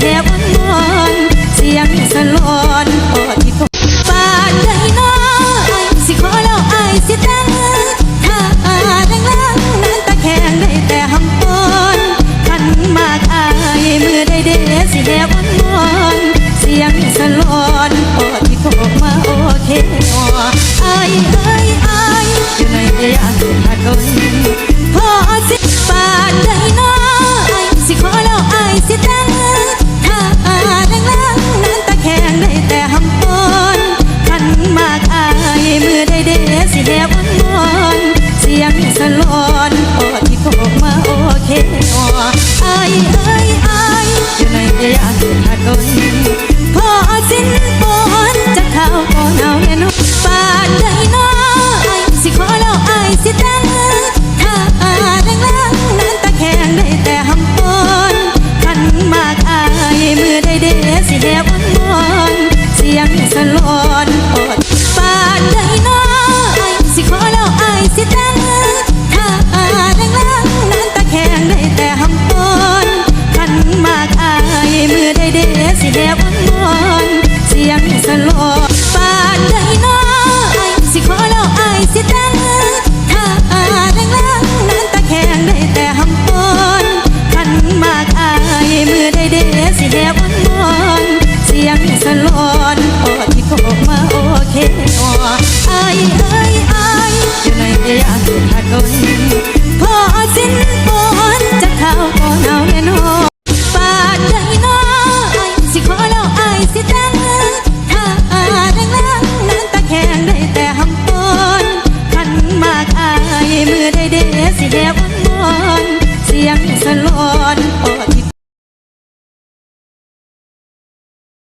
แหววันเสียงสลอนอดที่ผมานใดน้ไอสิขอแล้ไอสิต้งถ้าอาดังล่างนั้นตะแคงไดแต่หำปนขันมากอายมือได้สิแหววันเสียงสลอน เอ้ยไอ้ายอยู่ในอยากขาดคนพอสิ้นฝนจะเข้าก็หนาวแน่นอนปานใดน้อยสิขอแล้วไอ้สิแต่งถ้าแรงๆนั้นตะแคงได้แต่หำปอนขันมากอายมือได้เดสิแนบวันวอนเสียงสลอนอดปานใดน้อยสิขอแล้วไอ้สิแต่งถ้าแรงๆนั้นตะแคงได้แต่หำ มือได้เดสิแหวนวอนเสียงสลอ ได้เดสิแหวนมอน